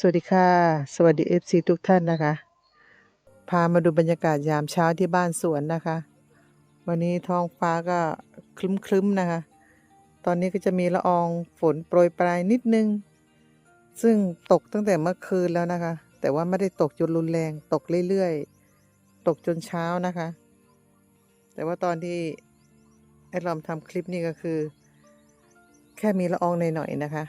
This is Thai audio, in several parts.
สวัสดีค่ะ สวัสดี FC ทุกท่านนะคะ พามาดูบรรยากาศยามเช้าที่บ้านสวนนะคะ วันนี้ท้องฟ้าก็คลึ้มๆนะคะ ตอนนี้ก็จะมีละอองฝนโปรยปลายนิดนึง ซึ่งตกตั้งแต่เมื่อคืนแล้วนะคะ แต่ว่าไม่ได้ตกจนรุนแรง ตกเรื่อยๆ ตกจนเช้านะคะ แต่ว่าตอนที่ไอ้ลอมทำคลิปนี้ก็คือ แค่มีละอองหน่อยๆนะคะ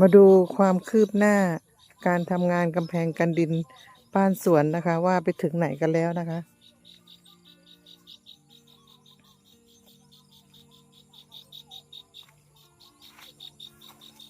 มาดูความคืบหน้าการทำงานกำแพงกันดินบ้านสวนนะคะ ว่าไปถึงไหนกันแล้วนะคะ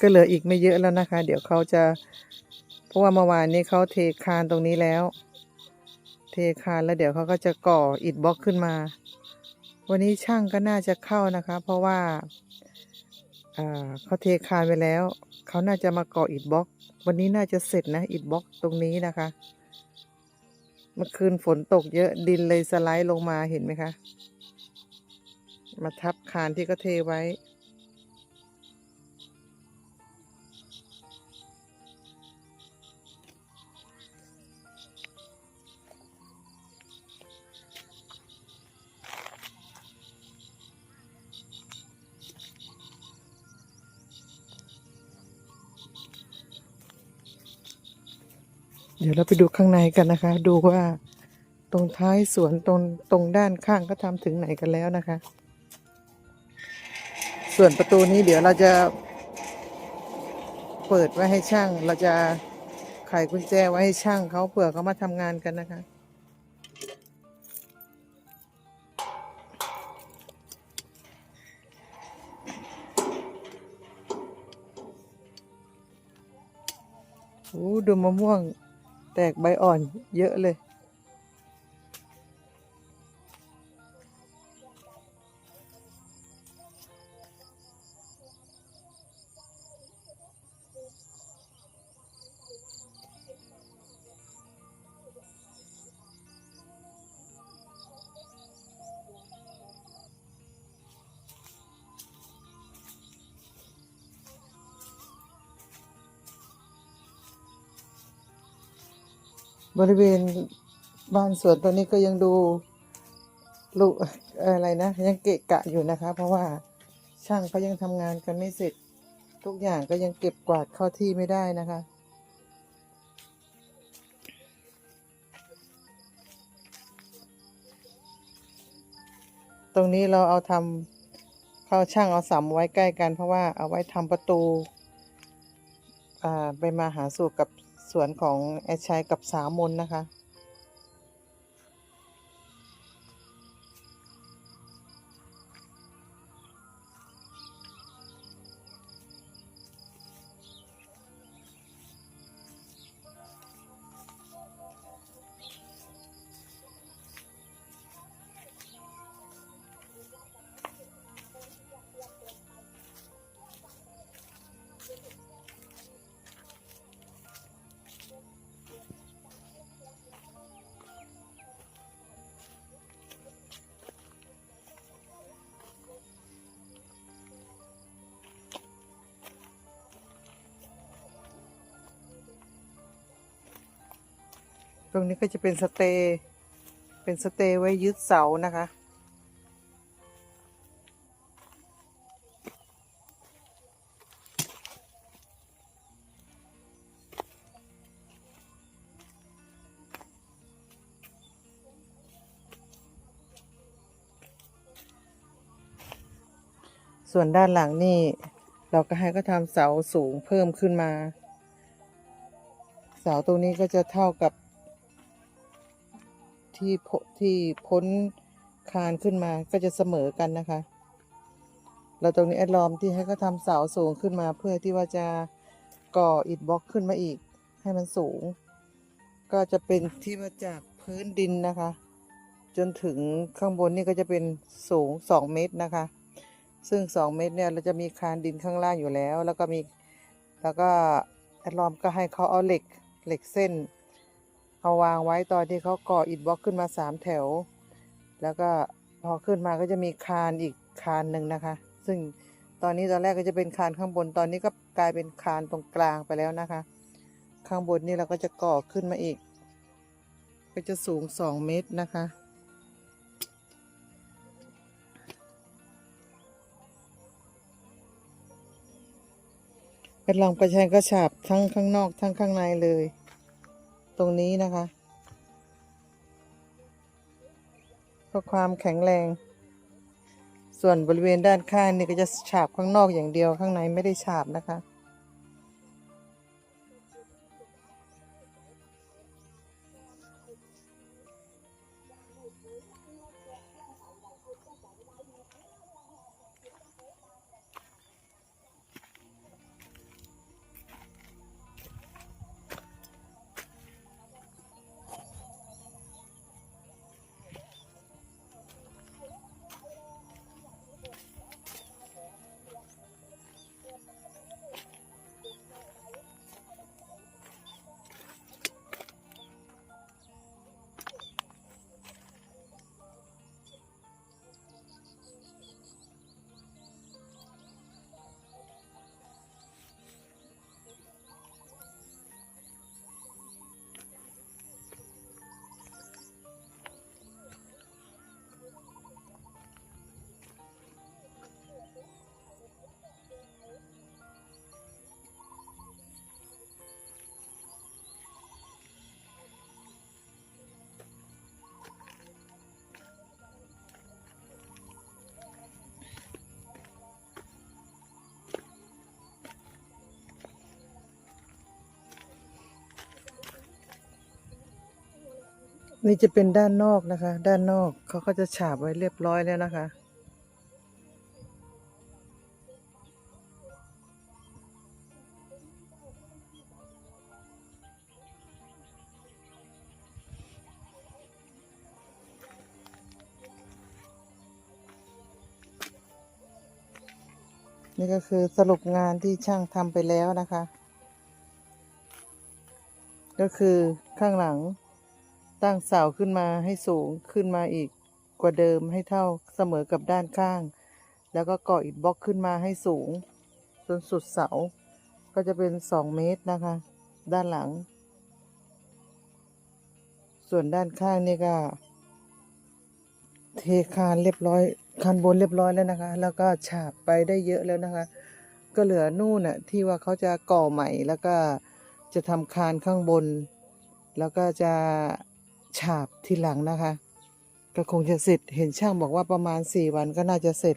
ก็เหลืออีกไม่เยอะแล้วนะคะ เดี๋ยวเขาจะ เพราะว่าเมื่อวานนี้เขาเทคานตรงนี้แล้ว เทคานแล้วเดี๋ยวเขาก็จะก่ออิฐบล็อกขึ้นมา วันนี้ช่างก็น่าจะเข้านะคะ เพราะว่าอ่าเขาเทคานไปแล้ว เขาน่าจะมาก่ออิฐบล็อก วันนี้น่าจะเสร็จนะอิฐบล็อกตรงนี้นะคะ เมื่อคืนฝนตกเยอะดินเลยสไลด์ลงมาเห็นไหมคะ มาทับคานที่ก็เทไว้ ดี๋ยวเราไปดูข้างในกันนะคะ ดูว่าตรงท้ายสวนตรงตรงด้านข้างก็ทำถึงไหนกันแล้วนะคะ ส่วนประตูนี้เดี๋ยวเราจะเปิดไว้ให้ช่าง เราจะไขกุญแจไว้ให้ช่างเขาเผื่อเขามาทำงานกันนะคะโอ้ดูมะม่วง แตกใบอ่อนเยอะเลย บริเวณบ้านสวนตัวนี้ก็ยังดูลุอะไรนะ ยังเกะกะอยู่นะคะ เพราะว่าช่างเขายังทำงานกันไม่เสร็จ ทุกอย่างก็ยังเก็บกวาดเข้าที่ไม่ได้นะคะตรงนี้เราเอาทำเข้าช่างเอาสำไว้ใกล้กัน เพราะว่าเอาไว้ทำประตูอ่าไปมาหาสู่กับ สวนของแอดชัยกับสามนนะคะ ตรงนี้ก็จะเป็นสเตย์เป็นสเตย์ไว้ยึดเสานะคะ ส่วนด้านหลังนี่ เราก็ให้ก็ทำเสาสูงเพิ่มขึ้นมา เสาตรงนี้ก็จะเท่ากับ ที่พที่พ้นคานขึ้นมาก็จะเสมอกันนะคะแล้วตรงนี้แอดลอมที่ให้เขาทำเสาสูงขึ้นมา เพื่อที่ว่าจะก่ออิฐบล็อกขึ้นมาอีก ให้มันสูง ก็จะเป็นที่มาจากพื้นดินนะคะ จนถึงข้างบนนี่ก็จะเป็นสูงสองเมตรนะคะ ซึ่งสองเมตรเนี่ยเราจะมีคานดินข้างล่างอยู่แล้ว แล้วก็มีแล้วก็แอดลอมก็ให้เขาเอาเหล็กเหล็กเส้น เอาวางไว้ตอนที่เขาก่ออิฐบล็อกขึ้นมาสามแถว แล้วก็พอขึ้นมาก็จะมีคานอีกคานหนึ่งนะคะ ซึ่งตอนนี้ตอนแรกก็จะเป็นคานข้างบนตอนนี้ก็กลายเป็นคานตรงกลางไปแล้วนะคะ ข้างบนนี่เราก็จะก่อขึ้นมาอีก ก็จะสูงสองเมตรนะคะกำลังประชันกระฉาบทั้งข้างนอกทั้งข้างในเลย ตรงนี้นะคะเพื่อความแข็งแรง ส่วนบริเวณด้านข้างนี่ก็จะฉาบข้างนอกอย่างเดียวข้างในไม่ได้ฉาบนะคะ นี่จะเป็นด้านนอกนะคะ ด้านนอกเขาก็จะฉาบไว้เรียบร้อยแล้วนะคะ นี่ก็คือสรุปงานที่ช่างทำไปแล้วนะคะ ก็คือข้างหลัง ตั้งเสาขึ้นมาให้สูงขึ้นมาอีกกว่าเดิมให้เท่าเสมอกับด้านข้าง แล้วก็ก่ออิฐบล็อกขึ้นมาให้สูง จนสุดเสา ก็จะเป็นสองเมตรนะคะ ด้านหลัง ส่วนด้านข้างนี่ก็ เทคานเรียบร้อยคานบนเรียบร้อยแล้วนะคะ แล้วก็ฉาบไปได้เยอะแล้วนะคะ ก็เหลือนู่นน่ะที่ว่าเขาจะก่อใหม่แล้วก็จะทำคานข้างบน แล้วก็จะ ฉาบทีหลังนะคะ ก็คงจะเสร็จเห็นช่างบอกว่าประมาณสี่วันก็น่าจะเสร็จ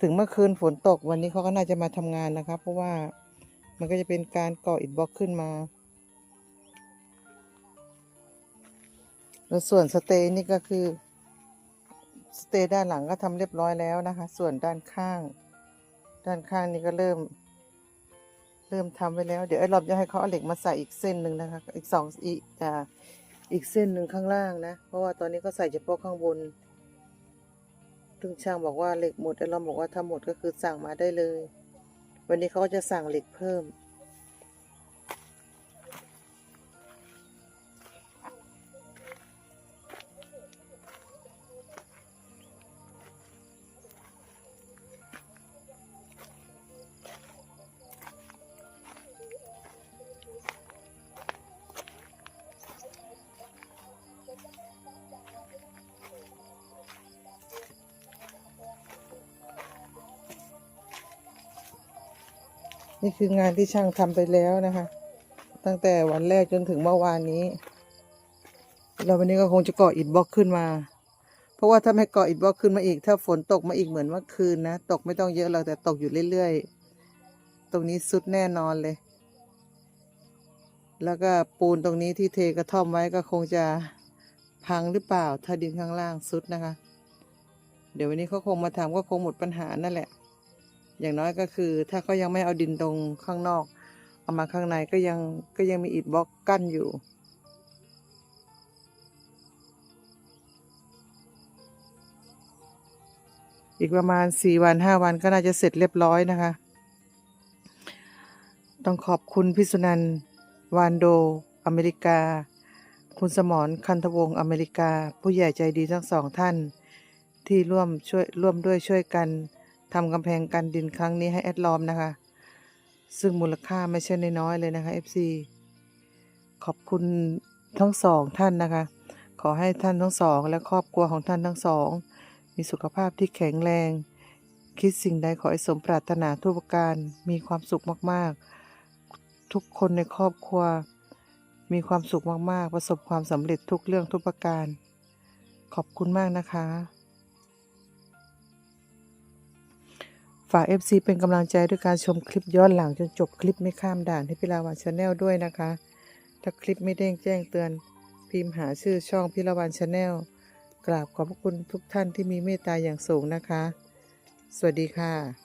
ถึงเมื่อคืนฝนตกวันนี้เขาก็น่าจะมาทำงานนะคะ เพราะว่ามันก็จะเป็นการก่ออิฐบล็อกขึ้นมา แล้วส่วนสเตย์นี่ก็คือสเตย์ด้านหลังก็ทำเรียบร้อยแล้วนะคะ ส่วนด้านข้าง ด้านข้างนี่ก็เริ่ม เริ่มทำไว้แล้ว เดี๋ยวไอ้รอบจะให้เขาเอาเหล็กมาใส่อีกเส้นหนึ่งนะคะ อีกสองอีกอ่า อีกเส้นหนึ่งข้างล่างนะ เพราะว่าตอนนี้ก็ใส่เฉพาะข้างบนทึงช่างบอกว่าเหล็กหมดไอ้รอบบอกว่าถ้าหมดก็คือสั่งมาได้เลย วันนี้เขาก็จะสั่งเหล็กเพิ่ม นี่คืองานที่ช่างทำไปแล้วนะคะ ตั้งแต่วันแรกจนถึงเมื่อวานนี้แล้ววันนี้ก็คงจะก่ออิฐบล็อกขึ้นมา เพราะว่าถ้าไม่ก่ออิฐบล็อกขึ้นมาอีก ถ้าฝนตกมาอีกเหมือนเมื่อคืนนะ ตกไม่ต้องเยอะหรอกแต่ตกอยู่เรื่อยๆ ตรงนี้สุดแน่นอนเลย แล้วก็ปูนตรงนี้ที่เทกระท่อมไว้ก็คงจะพังหรือเปล่า ถ้าดินข้างล่างสุดนะคะ เดี๋ยววันนี้เขาคงมาทำก็คงหมดปัญหานั่นแหละ อย่างน้อยก็คือ ถ้าเขายังไม่เอาดินตรงข้างนอก เอามาข้างในก็ยังก็ยังมีอิฐบล็อกกั้นอยู่ อีกประมาณสี่วันห้าวันก็น่าจะเสร็จเรียบร้อยนะคะ ต้องขอบคุณพิสุนันท์วานโด อเมริกา คุณสมรคันธวงศ์อเมริกา ผู้ใหญ่ใจดีทั้งสองท่าน ที่ร่วมช่วยร่วมด้วยช่วยกัน ทำกำแพงกันดินครั้งนี้ให้แอดลอมนะคะ ซึ่งมูลค่าไม่ใช่น้อยเลยนะคะ FC ขอบคุณทั้งสองท่านนะคะ ขอให้ท่านทั้งสอง และครอบครัวของท่านทั้งสอง มีสุขภาพที่แข็งแรง คิดสิ่งใดขอให้สมปรารถนาทุกประการมีความสุขมากๆ ทุกคนในครอบครัว มีความสุขมากๆ ประสบความสำเร็จทุกเรื่องทุกประการ ขอบคุณมากนะคะ ฝาก FC เป็นกำลังใจด้วยการชมคลิปย้อนหลังจนจบคลิปไม่ข้ามด่านให้พิลาวันชาแนลด้วยนะคะ ถ้าคลิปไม่เด้งแจ้งเตือน พิมพ์หาชื่อช่องพิลาวันชาแนลกราบขอบพระคุณทุกท่านที่มีเมตตาอย่างสูงนะคะ สวัสดีค่ะ